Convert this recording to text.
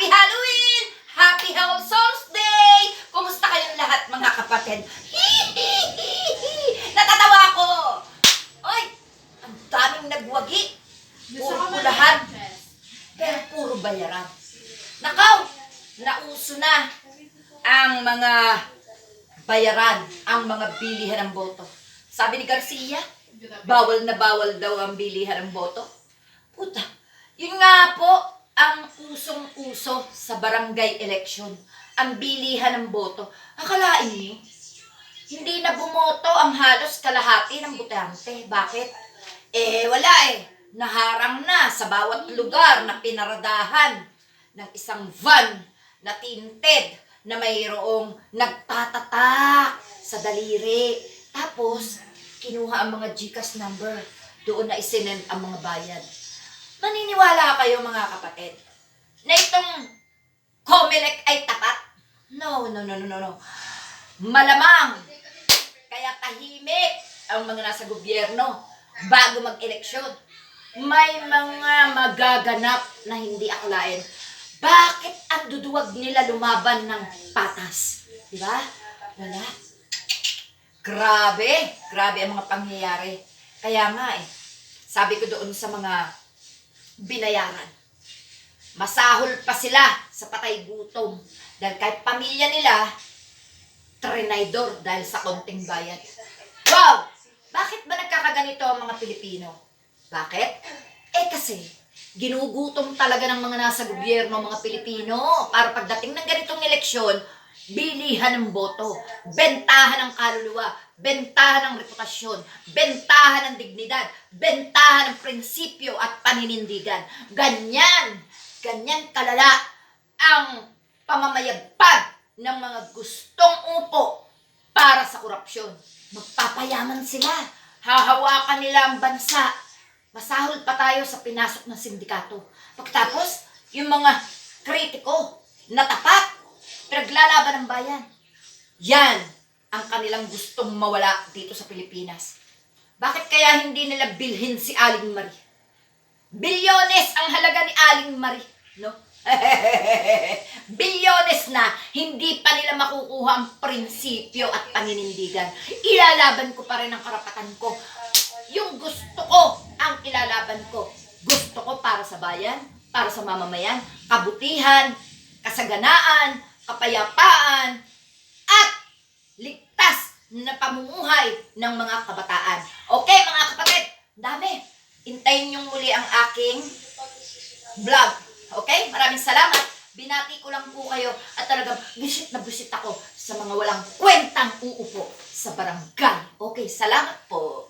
Happy Halloween! Happy All Souls Day! Kumusta kayong lahat mga kapatid? Natatawa ako! Oy! Ang daming nagwagi. Puro kulahan. Pero puro bayaran. Nakaw! Nauso na ang mga bayaran, ang mga bilihan ng boto. Sabi ni Garcia, bawal na bawal daw ang bilihan ng boto. Puta, yun nga po ang usong-uso sa barangay election. Ang bilihan ng boto. Akalain niyo, hindi na bumoto ang halos kalahati ng botante. Bakit? Eh, wala eh. Naharang na sa bawat lugar na pinaradahan ng isang van na tinted na mayroong nagtatatak sa daliri. Tapos, kinuha ang mga GCash number. Doon na isinend ang mga bayad. Maniniwala kayo mga kapatid na itong Comelec ay tapat? No, no, no, no, no, no. Malamang kaya tahimik ang mga nasa gobyerno bago mag-eleksyon. May mga magaganap na hindi akalain. Bakit ang duduwag nila lumaban ng patas? Di ba? Wala. Grabe, grabe ang mga pangyayari. Kaya nga eh, sabi ko doon sa mga binayaran, masahol pa sila sa patay gutom. Dahil kahit pamilya nila, trenaydor dahil sa konting bayad. Wow! Bakit ba nagkakaganito ang mga Pilipino? Bakit? Eh kasi, ginugutom talaga ng mga nasa gobyerno, mga Pilipino, para pagdating ng ganitong eleksyon, bilihan ng boto, bentahan ng kaluluwa, bentahan ng reputasyon, bentahan ng dignidad, bentahan ng prinsipyo at paninindigan. Ganyan, ganyan kalala ang pamamayagpag ng mga gustong upo para sa korupsyon. Magpapayaman sila, hahawakan nila ang bansa, masahol pa tayo sa pinasok ng sindikato. Pagtapos, yung mga kritiko na tapat, pinaglalaban ng bayan. Yan ang kanilang gustong mawala dito sa Pilipinas. Bakit kaya hindi nila bilhin si Aling Marie? Bilyones ang halaga Aling Marie, no? Bilyones na, hindi pa nila makukuha ang prinsipyo at paninindigan. Ilalaban ko pa rin ang karapatan ko. Yung gusto ko, ang ilalaban ko. Gusto ko para sa bayan, para sa mamamayan, kabutihan, kasaganaan, kapayapaan, at ligtas na pamumuhay ng mga kabataan. Okay, mga kapatid, dami. Intayin niyong muli ang aking vlog. Okay? Maraming salamat. Binati ko lang po kayo at talagang bisit na bisit ako sa mga walang kwentang uupo sa barangay. Okay, salamat po.